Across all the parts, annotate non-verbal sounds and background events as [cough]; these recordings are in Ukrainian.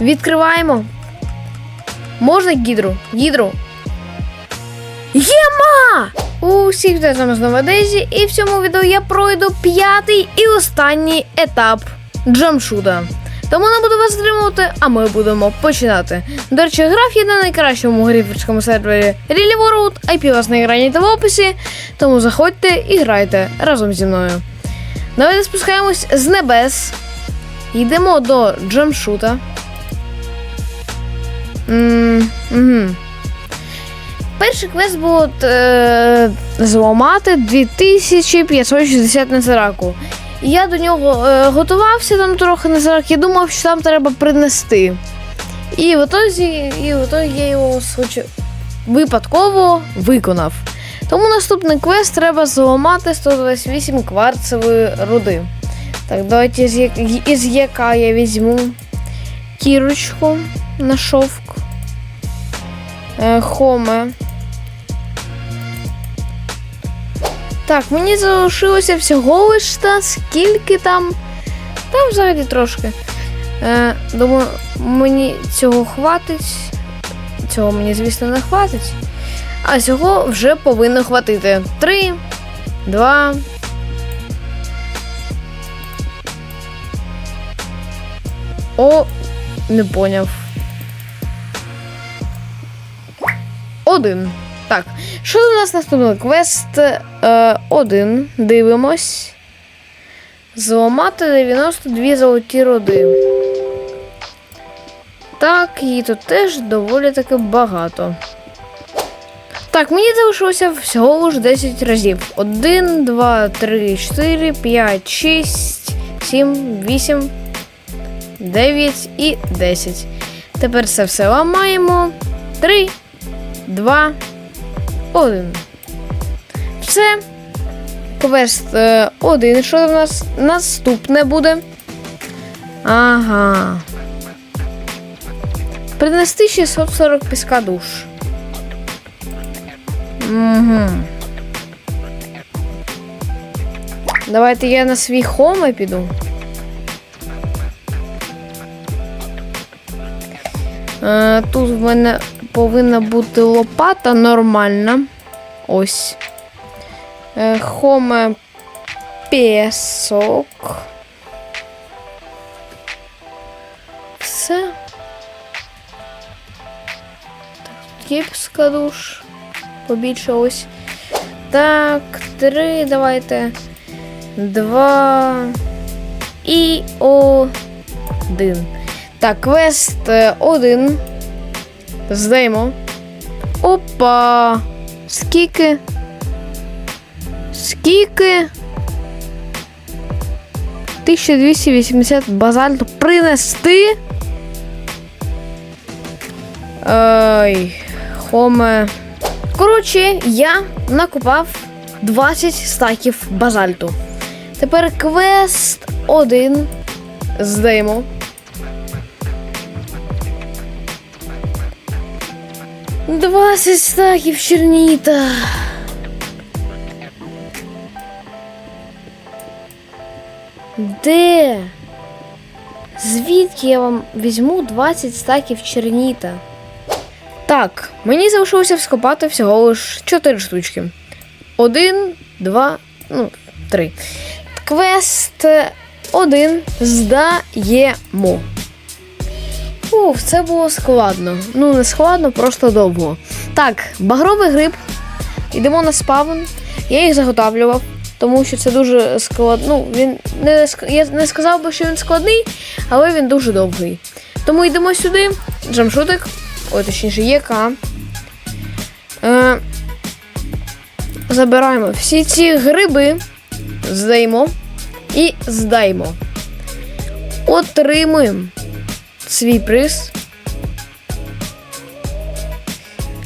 Відкриваємо. Можна гідру? Гідру. Єма! Усіх вітаю з вами знову Дезі, і в цьому відео я пройду п'ятий і останній етап джамшуда. Тому не буду вас затримувати, а ми будемо починати. До речі, граф є на найкращому гриферському сервері Really World, IP вас на екрані та в описі, тому заходьте і грайте разом зі мною. Давайте спускаємось з небес. Йдемо до джамшута. М, Угу. Перший квест був е, зламати 2560 незараку. Я до нього е, готувався там трохи незарак, я думав, що там треба принести. І в итозі, і в итогі я його случай... випадково виконав. Тому наступний квест треба зламати 128 кварцевої руди. Так, давайте із яка я візьму кірочку на шовк. Е, Хоме. Так, мені залишилося всього лиш та скільки там. Там взагалі трошки. Е, думаю, мені цього хватить. Цього мені, звісно, не хватить. А цього вже повинно хватити. Три, два. О, не поняв. Один. Так. Що у нас наступний квест? Е, один. Дивимось. Зламати 92 золоті роди. Так, і тут теж доволі таки багато. Так, мені залишилося всього лиш 10 разів. 1, 2, 3, 4, 5, 6, 7, 8, 9 і 10. Тепер це все ламаємо. 3, 2, 1. Все. Квест 1. Що в нас наступне буде? Ага. Принести 640 піска душ. Угу. Давайте я на свій хоме піду. Е, тут в мене повинна бути лопата нормальна. Ось. Е, Хоме песок. Все. Кіпська душ. Побільше ось. Так, три, давайте. Два. І один. Так, квест е, один. Здаємо. Опа! Скільки? Скільки? 1280 базальту принести. Ой, хоме. Коротше, я накопав 20 стаків базальту. Тепер квест 1. Здаємо. Двадцять стаків черніта. Де? Звідки я вам візьму 20 стаків черніта? Так, мені залишилося вскопати всього лиш 4 штучки. Один, два, ну, три. Квест один здаємо. Ух, це було складно. Ну, не складно, просто довго. Так, багровий гриб. Йдемо на спавн. Я їх заготавлював, тому що це дуже складно. Ну, він не я не сказав би, що він складний, але він дуже довгий. Тому йдемо сюди. Джамшутик. Ой, точніше, ЄК. Е, забираємо всі ці гриби, здаємо і здаємо. Отримуємо свій приз.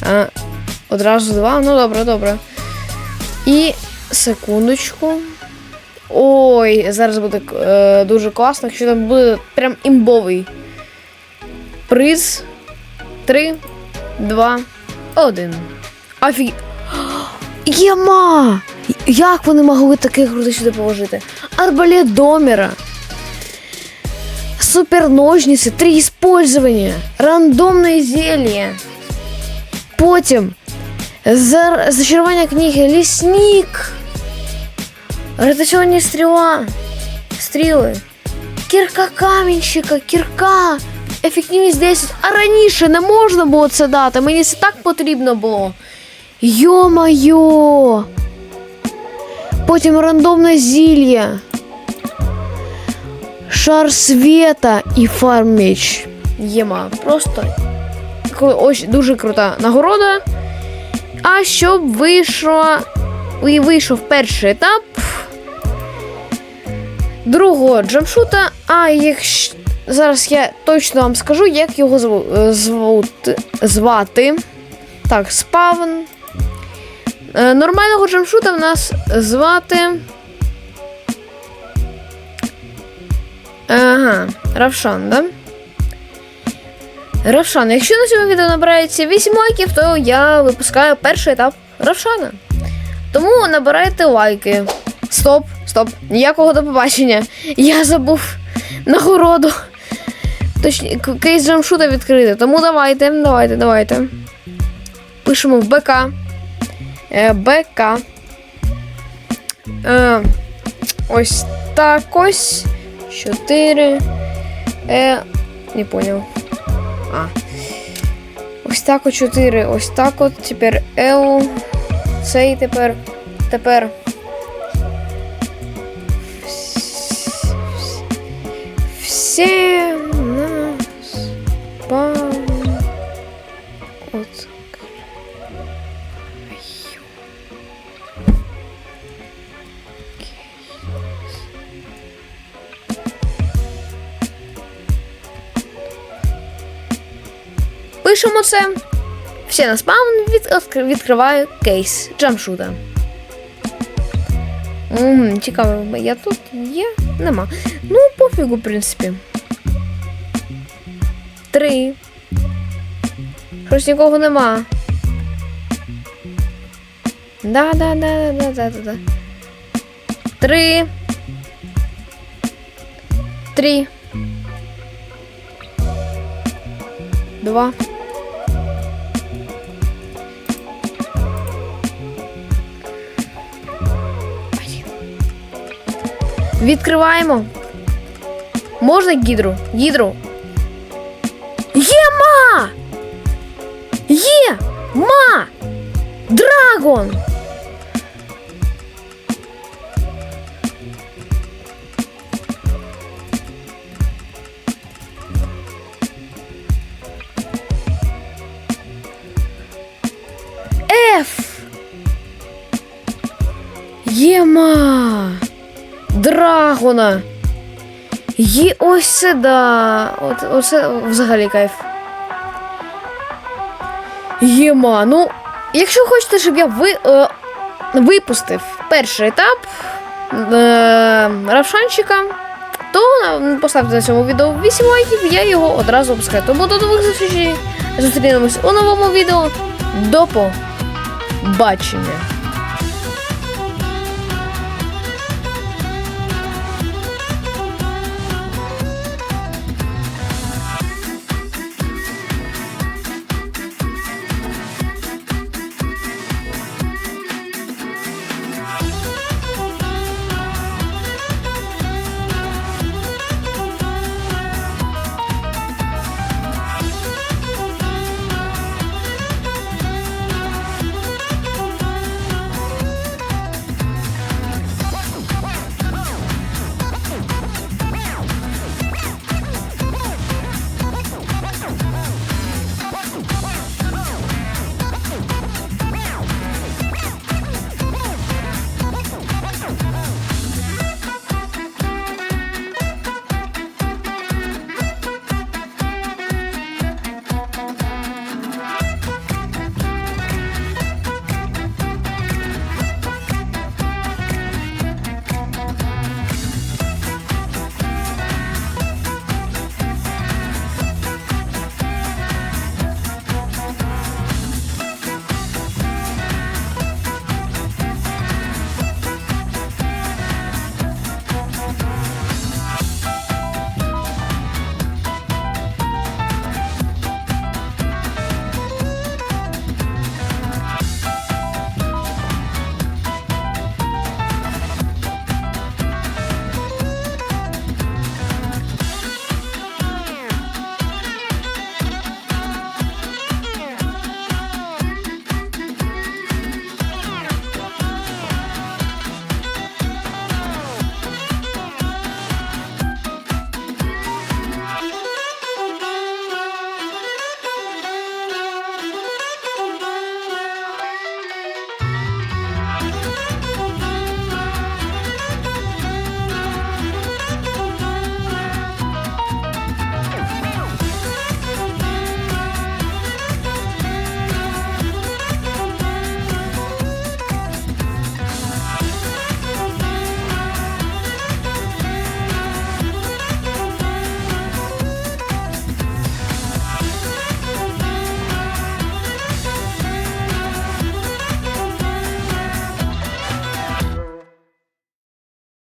А, одразу два. Ну, добре, добре. І секундочку. Ой, зараз буде е, дуже класно, якщо там буде прям імбовий приз. Три, два, один. Офі... [gasps] Єма! Як вони могли таких груди сюди положити? Арбалет доміра. Супер ножницы, три использования. Рандомное зелье. Потім. За... Зачарування книги. Лісник. Ротаційні стріла. Стріли. Кірка камінщика, кірка. Ефективність 10. А раніше не можна було це дати. Мені це так потрібно було. Йо-майо. Потім рандомне зілля. Шар света і фарміч. Єма. Просто ось дуже крута нагорода. А щоб вийшло. І вийшов перший етап другого джамшута. А якщо зараз я точно вам скажу, як його зву- е, звати. Так, спавн. Е, Нормального джамшута в нас звати. Ага, Равшан, да? Равшан. Якщо на цьому відео набирається 8 лайків, то я випускаю перший етап Равшана. Тому набирайте лайки. Стоп, стоп, ніякого до побачення. Я забув нагороду. Точні, кейс джамшута відкрити. Тому давайте, давайте, давайте. Пишемо в БК. Е, БК. Е, ось так ось. 4. Е, не понял. А. Ось так от 4. Ось так от. Тепер L. Цей тепер. Тепер. Все нас пам. Пишемо це. Все на спаун від, відкриваю кейс джамшута. Мгм, цікаво, я тут є? Нема. Ну, пофігу, в принципі. Три. Щось нікого нема. Да, да, да, да, да, да, да. Три. Три. Два. Відкриваємо. Можна гідру? Гідру. Єма! Є! Ма! Драгон! Ф! Єма! Драгона! Є ось це да. От, оце взагалі кайф. Єма, ну, якщо хочете, щоб я ви, е, випустив перший етап е, Равшанчика, то поставте на цьому відео 8 лайків, я його одразу опускаю. Тому до нових зустрічей. Зустрінемось у новому відео. До побачення.